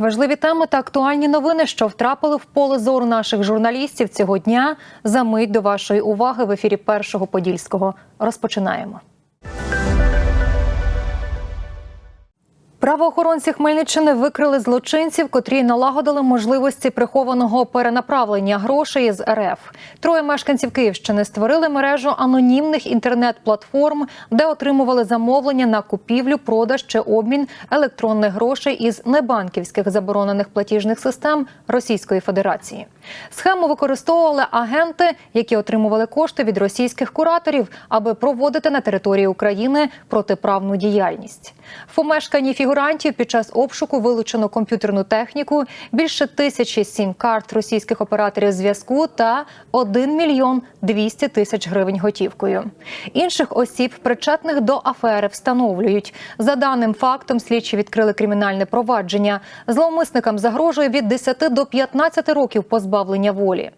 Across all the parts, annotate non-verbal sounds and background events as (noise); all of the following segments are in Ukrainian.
важливі теми та актуальні новини, що втрапили в поле зору наших журналістів цього дня. За мить до вашої уваги в ефірі першого подільського. Розпочинаємо. Правоохоронці Хмельниччини викрили злочинців, котрі налагодили можливості прихованого перенаправлення грошей з РФ. Троє мешканців Київщини створили мережу анонімних інтернет-платформ, де отримували замовлення на купівлю, продаж чи обмін електронних грошей із небанківських заборонених платіжних систем Російської Федерації. Схему використовували агенти, які отримували кошти від російських кураторів, аби проводити на території України протиправну діяльність. В помешканні фігурантів під час обшуку вилучено комп'ютерну техніку, більше тисячі сім-карт російських операторів зв'язку та 1 мільйон 200 тисяч гривень готівкою. Інших осіб, причетних до афери, встановлюють. За даним фактом, слідчі відкрили кримінальне провадження. Зловмисникам загрожує від 10 до 15 років позбавлення волі.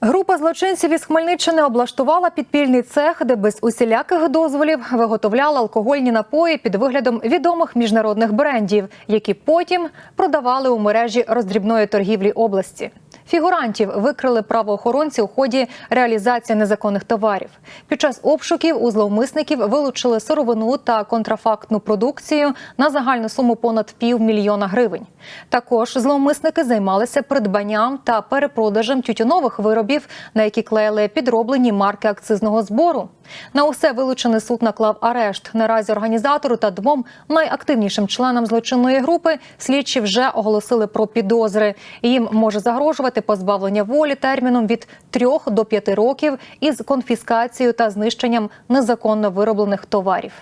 Група злочинців із Хмельниччини облаштувала підпільний цех, де без усіляких дозволів виготовляла алкогольні напої під виглядом відомих міжнародних брендів, які потім продавали у мережі роздрібної торгівлі області. Фігурантів викрили правоохоронці у ході реалізації незаконних товарів. Під час обшуків у зловмисників вилучили сировину та контрафактну продукцію на загальну суму понад півмільйона гривень. Також зловмисники займалися придбанням та перепродажем тютюнових виробів, на які клеїли підроблені марки акцизного збору. На усе вилучений суд наклав арешт. Наразі організатору та двом найактивнішим членам злочинної групи слідчі вже оголосили про підозри. Їм може загрожувати позбавлення волі терміном від 3 до 5 років із конфіскацією та знищенням незаконно вироблених товарів.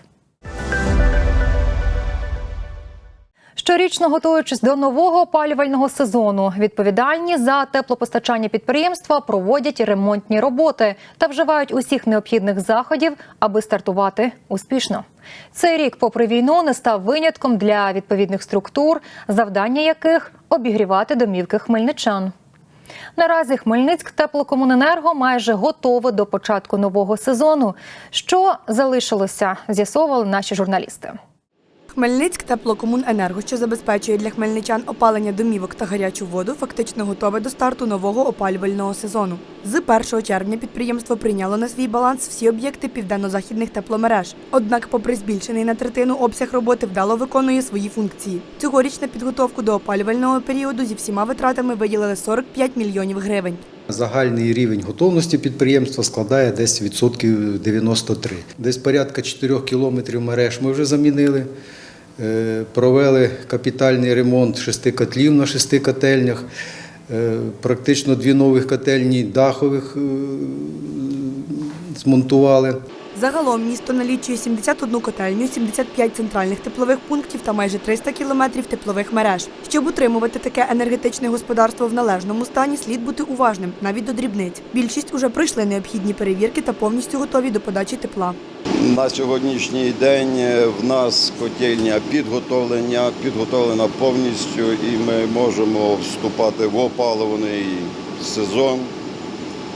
Щорічно готуючись до нового опалювального сезону, відповідальні за теплопостачання підприємства проводять ремонтні роботи та вживають усіх необхідних заходів, аби стартувати успішно. Цей рік, попри війну, не став винятком для відповідних структур, завдання яких обігрівати домівки хмельничан. Наразі Хмельницьк теплокомуненерго майже готове до початку нового сезону. Що залишилося, з'ясовували наші журналісти. Хмельницьк теплокомуненерго, що забезпечує для хмельничан опалення домівок та гарячу воду, фактично готове до старту нового опалювального сезону. З 1 червня підприємство прийняло на свій баланс всі об'єкти південно-західних тепломереж. Однак, попри збільшений на третину обсяг роботи, вдало виконує свої функції. Цьогоріч на підготовку до опалювального періоду зі всіма витратами виділили 45 мільйонів гривень. Загальний рівень готовності підприємства складає десь відсотків 93. Десь порядка 4 кілометрів мереж ми вже замінили. Е, Провели капітальний ремонт шести котлів на шести котельнях. Е, Практично дві нових котельні дахових е, змонтували. Загалом місто налічує 71 котельню, 75 центральних теплових пунктів та майже 300 кілометрів теплових мереж. Щоб утримувати таке енергетичне господарство в належному стані, слід бути уважним, навіть до дрібниць. Більшість уже пройшли необхідні перевірки та повністю готові до подачі тепла. На сьогоднішній день е, в нас котельня підготовлення, підготовлена повністю, і ми можемо вступати в опалюваний сезон,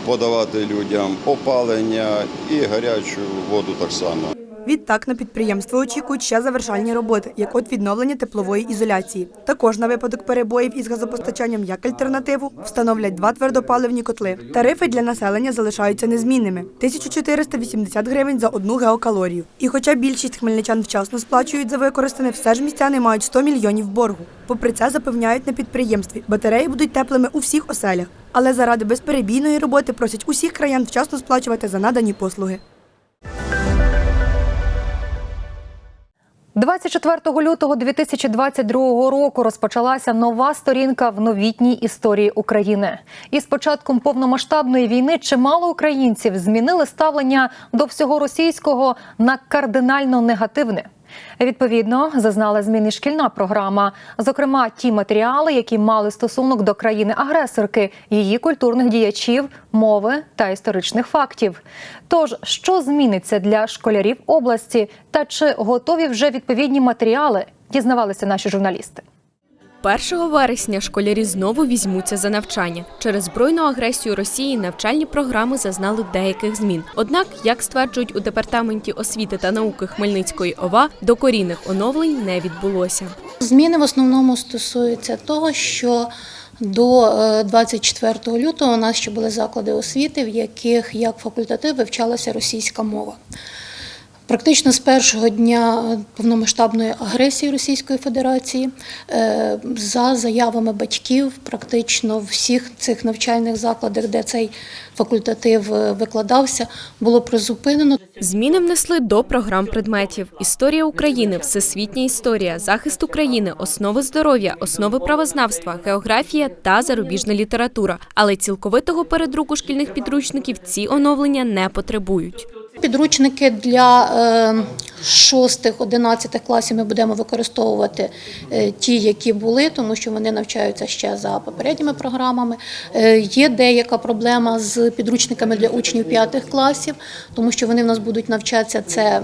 подавати людям опалення і гарячу воду так само. Відтак на підприємство очікують ще завершальні роботи, як от відновлення теплової ізоляції. Також на випадок перебоїв із газопостачанням як альтернативу встановлять два твердопаливні котли. Тарифи для населення залишаються незмінними 1480 гривень за одну геокалорію. І хоча більшість хмельничан вчасно сплачують за використане, все ж містяни мають 100 мільйонів боргу. Попри це запевняють на підприємстві, батареї будуть теплими у всіх оселях. Але заради безперебійної роботи просять усіх краян вчасно сплачувати за надані послуги. 24 лютого 2022 року розпочалася нова сторінка в новітній історії України. І з початком повномасштабної війни чимало українців змінили ставлення до всього російського на кардинально негативне. Відповідно, зазнала зміни шкільна програма, зокрема ті матеріали, які мали стосунок до країни-агресорки, її культурних діячів, мови та історичних фактів. Тож, що зміниться для школярів області, та чи готові вже відповідні матеріали, дізнавалися наші журналісти. 1 вересня школярі знову візьмуться за навчання. Через збройну агресію Росії навчальні програми зазнали деяких змін. Однак, як стверджують у департаменті освіти та науки Хмельницької ОВА, докорінних оновлень не відбулося. Зміни в основному стосуються того, що до е, 24 лютого у нас ще були заклади освіти, в яких як факультатив вивчалася російська мова. Практично з першого дня повномасштабної агресії Російської Федерації, е, за заявами батьків, практично всіх цих навчальних закладах, де цей факультатив е, викладався, було призупинено. Зміни внесли до програм предметів: історія України, всесвітня історія, захист України, основи здоров'я, основи правознавства, географія та зарубіжна література. Але цілковитого передруку шкільних підручників ці оновлення не потребують. Підручники для е, 6-11 класів ми будемо використовувати е, ті, які були, тому що вони навчаються ще за попередніми програмами. Е, Є деяка проблема з підручниками для учнів 5 класів, тому що вони в нас будуть навчатися це.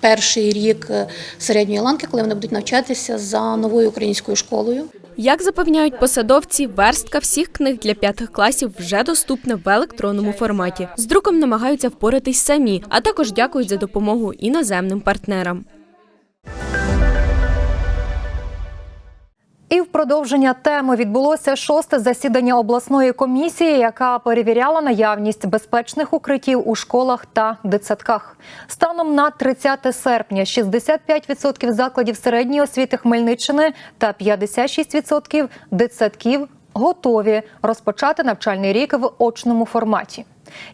Перший рік е, середньої ланки, коли вони будуть навчатися за новою українською школою. Як запевняють посадовці, верстка всіх книг для п'ятих класів вже доступна в електронному форматі. З друком намагаються впоратись самі, а також дякують за допомогу іноземним партнерам. І в продовження теми відбулося шосте засідання обласної комісії, яка перевіряла наявність безпечних укриттів у школах та дитсадках. Станом на 30 серпня 65% закладів середньої освіти Хмельниччини та 56% дитсадків готові розпочати навчальний рік в очному форматі.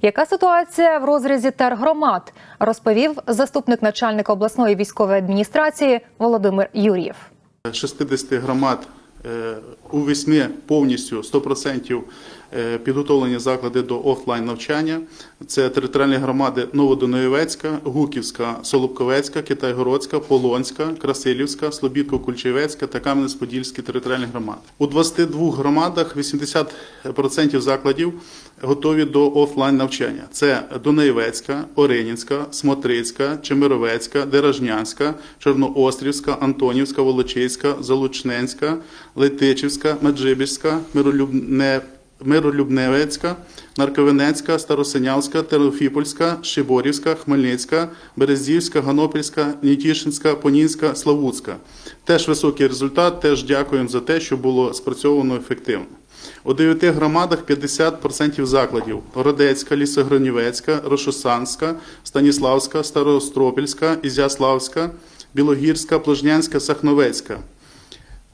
Яка ситуація в розрізі тергромад, розповів заступник начальника обласної військової адміністрації Володимир Юр'єв. 60 громад увесні у вісьми повністю 100% е, підготовлені заклади до офлайн навчання. Це територіальні громади Новодоноєвецька, Гуківська, Солобковецька, Китайгородська, Полонська, Красилівська, Слобідко-Кульчевецька та Кам'янець-Подільські територіальні громади. У 22 громадах 80% закладів готові до офлайн навчання. Це Дунаєвецька, Оренінська, Смотрицька, Чемеровецька, Деражнянська, Чорноострівська, Антонівська, Волочиська, Залучненська, Летичівська, Меджибіжська, Миролюбне. Миролюбневецька, Нарковинецька, Старосинявська, Терофіпольська, Шиборівська, Хмельницька, Березівська, Ганопільська, Нітішинська, Понінська, Славутська. Теж високий результат, теж дякуємо за те, що було спрацьовано ефективно. У дев'яти громадах 50% закладів: Городецька, Лісогронівецька, Рошосанська, Станіславська, Старостропільська, Ізяславська, Білогірська, Пложнянська, Сахновецька.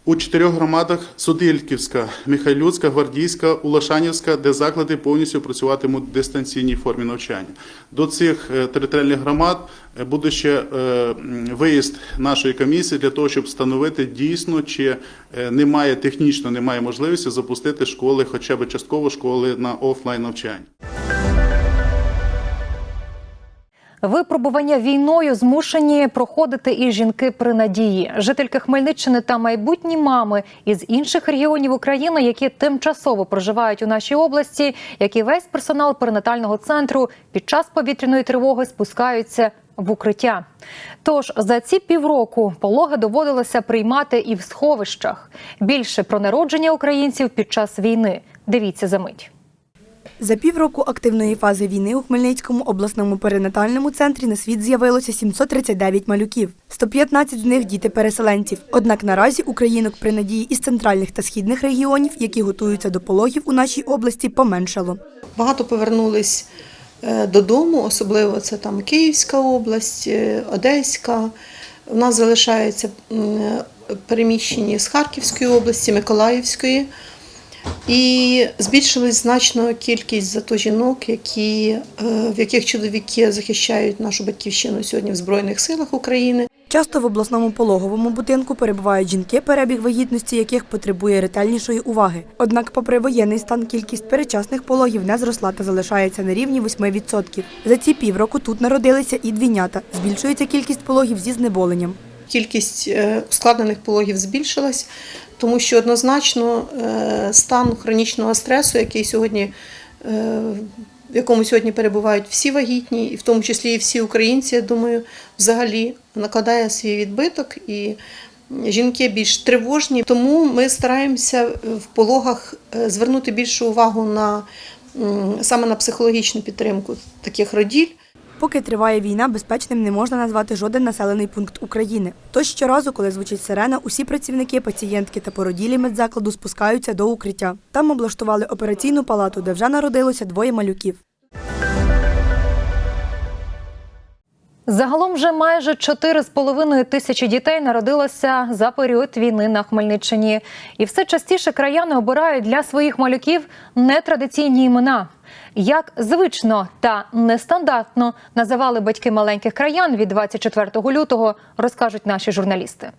У чотирьох громадах Судильківська, Михайлюцька, Гвардійська, Улашанівська, де заклади повністю працюватимуть в дистанційній формі навчання. До цих е, територіальних громад е, буде ще е, виїзд нашої комісії для того, щоб встановити дійсно, чи немає технічно немає можливості запустити школи, хоча б частково школи на офлайн навчання. Випробування війною змушені проходити і жінки при надії. Жительки Хмельниччини та майбутні мами із інших регіонів України, які тимчасово проживають у нашій області, як і весь персонал перинатального центру під час повітряної тривоги спускаються в укриття. Тож за ці півроку пологи доводилося приймати і в сховищах. Більше про народження українців під час війни. Дивіться за мить. За півроку активної фази війни у Хмельницькому обласному перинатальному центрі на світ з'явилося 739 малюків. 115 з них діти переселенців. Однак наразі українок при надії із центральних та східних регіонів, які готуються до пологів у нашій області, поменшало. Багато повернулись е, додому, особливо це там Київська область, е, Одеська. У нас залишаються м, переміщені з Харківської області, Миколаївської. І збільшилась значно кількість зато жінок, які, е, в яких чоловіки захищають нашу батьківщину сьогодні в Збройних силах України. Часто в обласному пологовому будинку перебувають жінки, перебіг вагітності яких потребує ретельнішої уваги. Однак, попри воєнний стан, кількість перечасних пологів не зросла та залишається на рівні 8%. За ці півроку тут народилися і двійнята. Збільшується кількість пологів зі знеболенням. Кількість е, ускладнених пологів збільшилась, тому що однозначно е, стан хронічного стресу, який сьогодні, е, в якому сьогодні перебувають всі вагітні, і в тому числі і всі українці, я думаю, взагалі накладає свій відбиток і Жінки більш тривожні, тому ми стараємося в пологах е, звернути більшу увагу на саме на психологічну підтримку таких роділь. Поки триває війна, безпечним не можна назвати жоден населений пункт України. Тож щоразу, коли звучить сирена, усі працівники, пацієнтки та породілі медзакладу спускаються до укриття. Там облаштували операційну палату, де вже народилося двоє малюків. Загалом вже майже 4,5 тисячі дітей народилося за період війни на Хмельниччині. І все частіше краяни обирають для своїх малюків нетрадиційні імена. Як звично та нестандартно називали батьки маленьких краян від 24 лютого, розкажуть наші журналісти.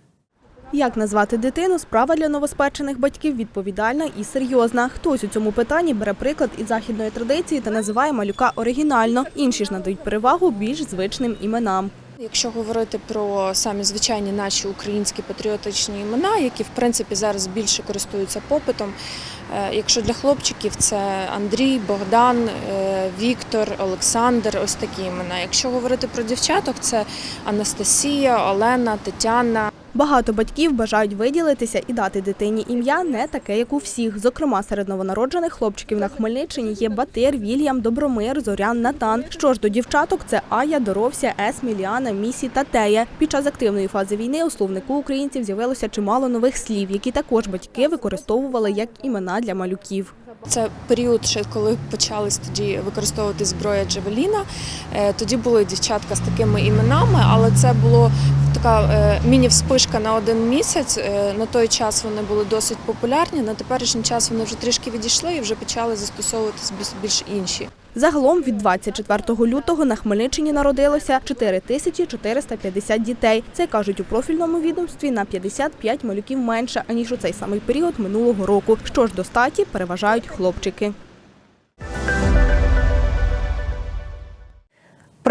Як назвати дитину справа для новоспечених батьків відповідальна і серйозна. Хтось у цьому питанні бере приклад із західної традиції та називає малюка оригінально. Інші ж надають перевагу більш звичним іменам. Якщо говорити про самі звичайні наші українські патріотичні імена, які в принципі зараз більше користуються попитом. е, Якщо для хлопчиків це Андрій, Богдан, е, Віктор, Олександр, ось такі імена. Якщо говорити про дівчаток, це Анастасія, Олена, Тетяна. Багато батьків бажають виділитися і дати дитині ім'я не таке, як у всіх. Зокрема, серед новонароджених хлопчиків на Хмельниччині є Батир, Вільям, Добромир, Зорян, Натан. Що ж до дівчаток, це Ая, Доровся, Ес, Міліана, Місі та Тея. Під час активної фази війни у словнику українців з'явилося чимало нових слів, які також батьки використовували як імена для малюків. Це період, ще коли почались тоді використовувати зброя Джавеліна. Е, Тоді були дівчатка з такими іменами, але це було така е, міні-вспишка на один місяць. Е, На той час вони були досить популярні. На теперішній час вони вже трішки відійшли і вже почали застосовуватись більш- інші. Загалом від 24 лютого на Хмельниччині народилося 4450 дітей. Це кажуть у профільному відомстві на 55 малюків менше аніж у цей самий період минулого року. Що ж до статі переважають хлопчики.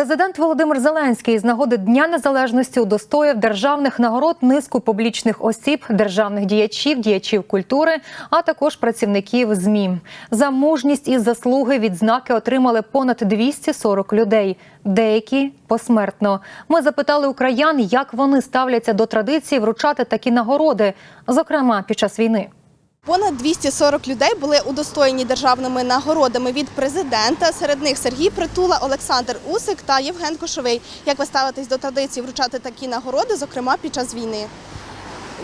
Президент Володимир Зеленський з нагоди Дня Незалежності удостоїв державних нагород низку публічних осіб, державних діячів, діячів культури, а також працівників ЗМІ. За мужність і заслуги відзнаки отримали понад 240 людей. Деякі посмертно. Ми запитали україн, як вони ставляться до традиції вручати такі нагороди, зокрема під час війни. Понад 240 людей були удостоєні державними нагородами від президента. Серед них Сергій Притула, Олександр Усик та Євген Кошовий. Як ви ставитесь до традиції вручати такі нагороди, зокрема під час війни?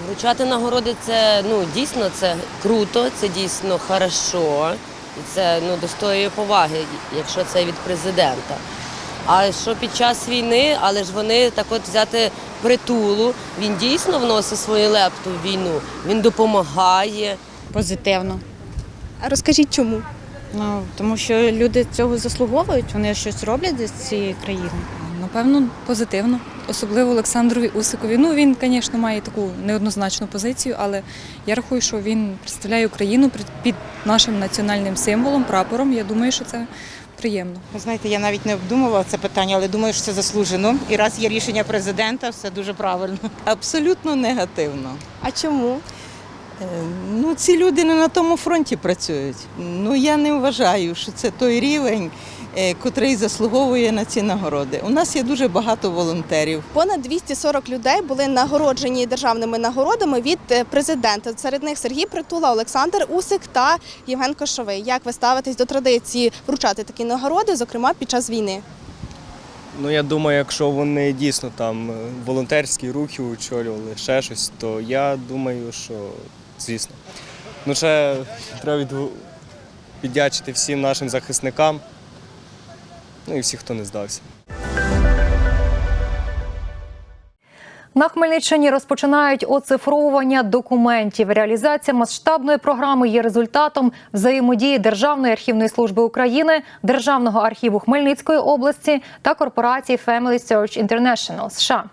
Вручати нагороди це ну дійсно це круто, це дійсно хорошо, і це ну достоює поваги, якщо це від президента. А що під час війни, але ж вони так от взяти притулу, він дійсно вносить свою лепту в війну, він допомагає. Позитивно. А розкажіть, чому? Ну тому що люди цього заслуговують, вони щось роблять для цієї країни. Напевно, позитивно, особливо Олександрові Усикові. Ну він, звісно, має таку неоднозначну позицію, але я рахую, що він представляє Україну під- під нашим національним символом, прапором. Я думаю, що це приємно. Ви знаєте, я навіть не обдумувала це питання, але думаю, що це заслужено. І раз є рішення президента, все дуже правильно. (laughs) Абсолютно негативно. А чому? Е, Ну, ці люди не на тому фронті працюють. Ну я не вважаю, що це той рівень, е, котрий заслуговує на ці нагороди. У нас є дуже багато волонтерів. Понад 240 людей були нагороджені державними нагородами від е, президента. Серед них Сергій Притула, Олександр Усик та Євген Кошовий. Як ви ставитесь до традиції вручати такі нагороди, зокрема під час війни? Ну я думаю, якщо вони дійсно там волонтерські рухи очолювали, ще щось, то я думаю, що звісно. Ну ще треба віддячити всім нашим захисникам, ну і всіх, хто не здався. На Хмельниччині розпочинають оцифровування документів. Реалізація масштабної програми є результатом взаємодії Державної архівної служби України, Державного архіву Хмельницької області та корпорації Family Search International США.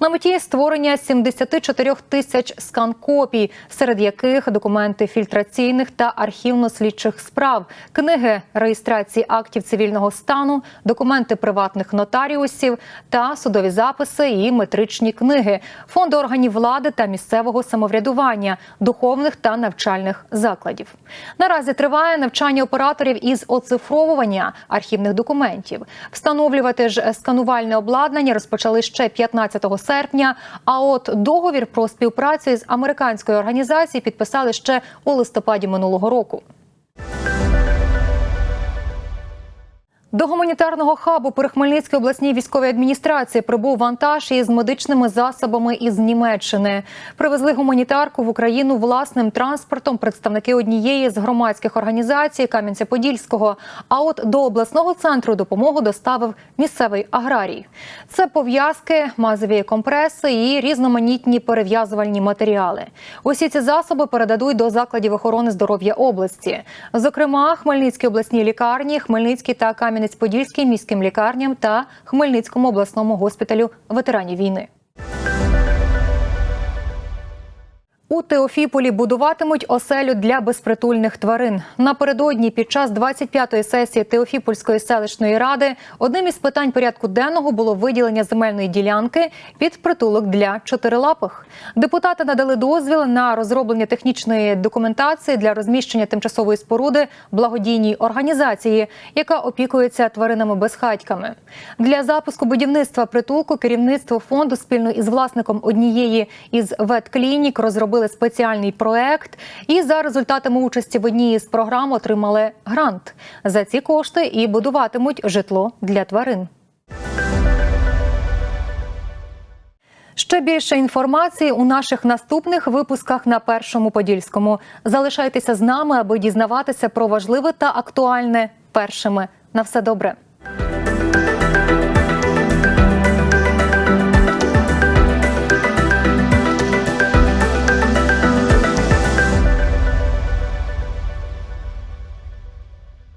На меті створення 74 тисяч скан-копій, серед яких документи фільтраційних та архівно-слідчих справ, книги реєстрації актів цивільного стану, документи приватних нотаріусів та судові записи і метричні книги. Освіти, фонду органів влади та місцевого самоврядування, духовних та навчальних закладів. Наразі триває навчання операторів із оцифровування архівних документів. Встановлювати ж сканувальне обладнання розпочали ще 15 серпня. А от договір про співпрацю з американською організацією підписали ще у листопаді минулого року. До гуманітарного хабу при Хмельницькій обласній військовій адміністрації прибув вантаж із медичними засобами із Німеччини. Привезли гуманітарку в Україну власним транспортом представники однієї з громадських організацій Кам'янця-Подільського. А от до обласного центру допомогу доставив місцевий аграрій. Це пов'язки, мазові компреси і різноманітні перев'язувальні матеріали. Усі ці засоби передадуть до закладів охорони здоров'я області. Зокрема, Хмельницькій обласній лікарні, Хмельницькій та Кам'янець-Подільській міським лікарням та Хмельницькому обласному госпіталю ветеранів війни. У Теофіполі будуватимуть оселю для безпритульних тварин. Напередодні під час 25-ї сесії Теофіпольської селищної ради одним із питань порядку денного було виділення земельної ділянки під притулок для чотирилапих. Депутати надали дозвіл на розроблення технічної документації для розміщення тимчасової споруди благодійній організації, яка опікується тваринами-безхатьками. Для запуску будівництва притулку керівництво фонду спільно із власником однієї із ветклінік розробили спеціальний проект і за результатами участі в одній із програм отримали грант. За ці кошти і будуватимуть житло для тварин. Ще більше інформації у наших наступних випусках на першому подільському. Залишайтеся з нами, аби дізнаватися про важливе та актуальне першими. На все добре.